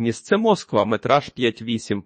Місце Москва, метраж 5-8,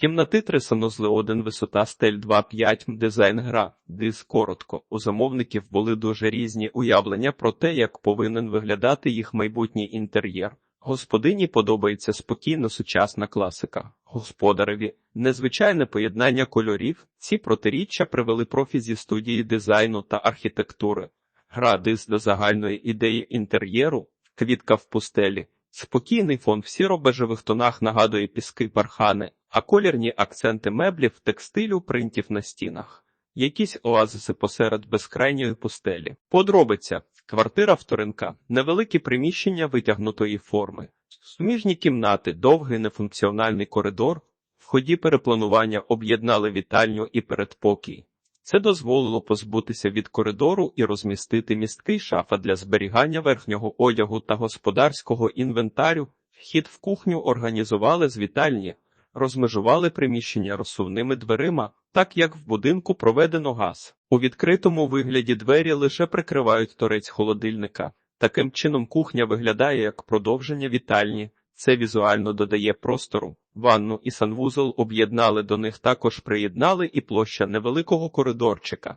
кімнати 3 санузли 1, висота стель 2-5, дизайн гра, дис коротко. У замовників були дуже різні уявлення про те, як повинен виглядати їх майбутній інтер'єр. Господині подобається спокійно сучасна класика. Господареві незвичайне поєднання кольорів. Ці протиріччя привели профі зі студії дизайну та архітектури. Гра дис до загальної ідеї інтер'єру, квітка в пустелі. Спокійний фон в сіро-бежевих тонах нагадує піски пархани, а колірні акценти меблів, текстилю, принтів на стінах. Якісь оазиси посеред безкрайньої пустелі. Подробиця. Квартира вторинка. Невеликі приміщення витягнутої форми. Суміжні кімнати, довгий нефункціональний коридор. В ході перепланування об'єднали вітальню і передпокій. Це дозволило позбутися від коридору і розмістити місткий шафа для зберігання верхнього одягу та господарського інвентарю. Вхід в кухню організували з вітальні, розмежували приміщення розсувними дверима, так як в будинку проведено газ. У відкритому вигляді двері лише прикривають торець холодильника. Таким чином кухня виглядає як продовження вітальні. Це візуально додає простору. Ванну і санвузол об'єднали до них також приєднали і площа невеликого коридорчика.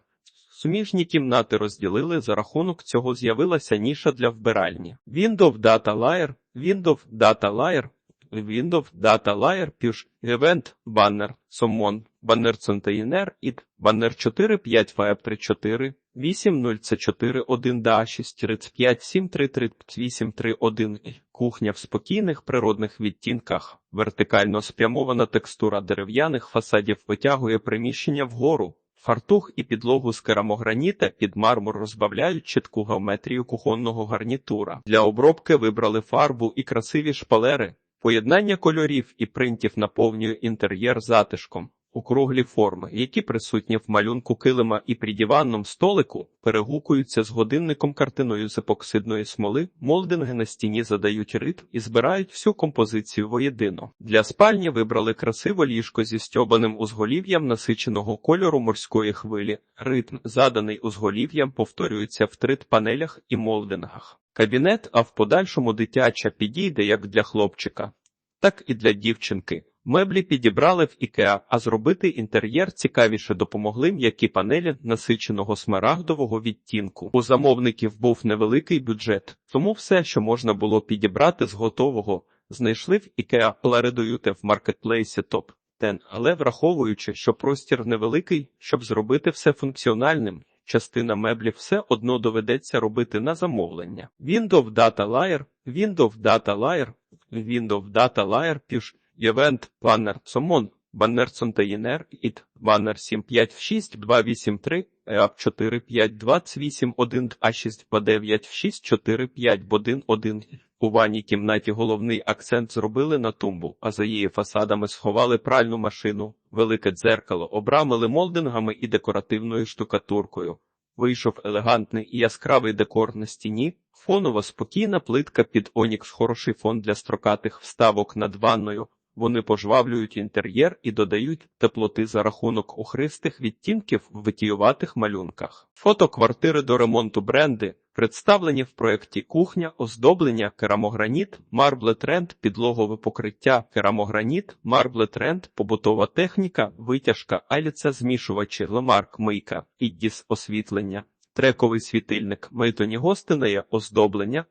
Суміжні кімнати розділили, за рахунок цього з'явилася ніша для вбиральні. Windows Data Layer, Windows Data Layer, Windows Data Layer, Push, Event, Banner, Summon, Banner Container, IT, Banner 4, 5 Fab 3, 4, 8, 0, C 4, 1, DA 6, 35, 7, 3, 3, 8, 3, 1. Кухня в спокійних природних відтінках. Вертикально спрямована текстура дерев'яних фасадів витягує приміщення вгору. Фартух і підлогу з керамограніта під мармур розбавляють чітку геометрію кухонного гарнітура. Для обробки вибрали фарбу і красиві шпалери. Поєднання кольорів і принтів наповнює інтер'єр затишком. Округлі форми, які присутні в малюнку килима і при диванному столику, перегукуються з годинником картиною з епоксидної смоли, молдинги на стіні задають ритм і збирають всю композицію воєдино. Для спальні вибрали красиве ліжко зі стьобаним узголів'ям насиченого кольору морської хвилі. Ритм, заданий узголів'ям, повторюється в трит панелях і молдингах. Кабінет, а в подальшому дитяча підійде як для хлопчика, так і для дівчинки. Меблі підібрали в Ікеа, а зробити інтер'єр цікавіше допомогли м'які панелі насиченого смарагдового відтінку. У замовників був невеликий бюджет, тому все, що можна було підібрати з готового, знайшли в Ікеа, передаюте в маркетплейсі топ. Тен, але враховуючи, що простір невеликий, щоб зробити все функціональним, частина меблів все одно доведеться робити на замовлення. Windows Data Layer, Windows Data Layer, Windows Data Layer, Push, Event, Banner, Summon, Banner Container, IT, Banner 756 283, EAP 4528 A6 B9 645 1 1 У ванній кімнаті головний акцент зробили на тумбу, а за її фасадами сховали пральну машину, велике дзеркало, обрамили молдингами і декоративною штукатуркою. Вийшов елегантний і яскравий декор на стіні, фонова спокійна плитка під Онікс, хороший фон для строкатих вставок над ванною. Вони пожвавлюють інтер'єр і додають теплоти за рахунок охристих відтінків в витіюватих малюнках. Фото квартири до ремонту бренди представлені в проєкті кухня, оздоблення, керамограніт, марбле тренд, підлогове покриття, керамограніт, марбле тренд, побутова техніка, витяжка, аліця, змішувачі, лемарк, мийка, іддіс, освітлення, трековий світильник, мейтоні гостинеє, оздоблення,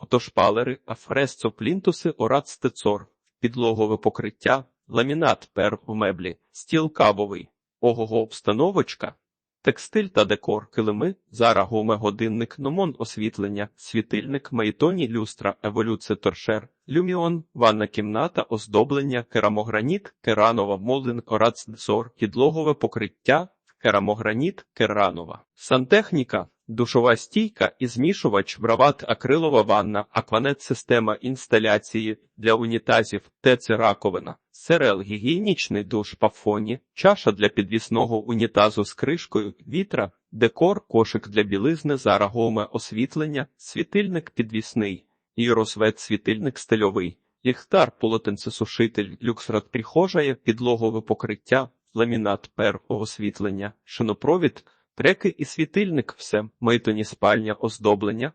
фотошпалери, афресцо, плінтуси, орат, стецор підлогове покриття, ламінат пер у меблі, стіл кавовий, ого обстановочка, текстиль та декор, килими, зара гуме годинник, номон освітлення, світильник, майтоні люстра, еволюція торшер, люміон, ванна кімната, оздоблення, керамограніт, керанова молдинг, орацдзор, підлогове покриття, керамограніт, керанова, сантехніка, душова стійка і змішувач, брават, акрилова ванна, акванет система інсталяції для унітазів, ТЦ раковина, серел, гігієнічний душ пафоні, чаша для підвісного унітазу з кришкою, вітра, декор, кошик для білизни, зарагоме освітлення, світильник підвісний, іросвет світильник стильовий. Ліхтар, полотенцесушитель, люксрат прихожая, підлогове покриття, ламінат пер освітлення, шинопровід, треки і світильник, все, мейтоні спальня, оздоблення,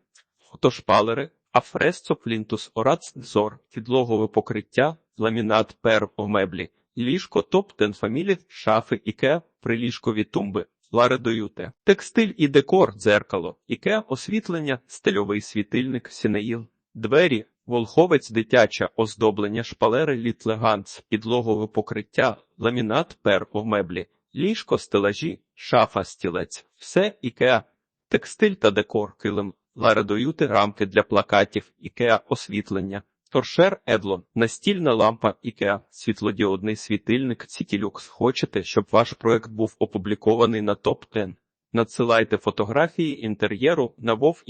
фотошпалери, афресцо, плінтус, орацдзор, підлогове покриття, ламінат пер у меблі, ліжко топ-10 фамілі, шафи, іке, приліжкові тумби, ларедоюте, текстиль і декор, дзеркало, іке, освітлення, стильовий світильник, сінеїл, двері, волховець, дитяче оздоблення, шпалери, літлеганц, підлогове покриття, ламінат пер меблі, ліжко, стелажі, шафа, стілець, все ікеа, текстиль та декор, килим, ларедоюти, рамки для плакатів, ікеа, освітлення. Торшер Едлон, настільна лампа Ікеа, світлодіодний світильник Citylux. Хочете, щоб ваш проект був опублікований на топ 10 Надсилайте фотографії інтер'єру на Вов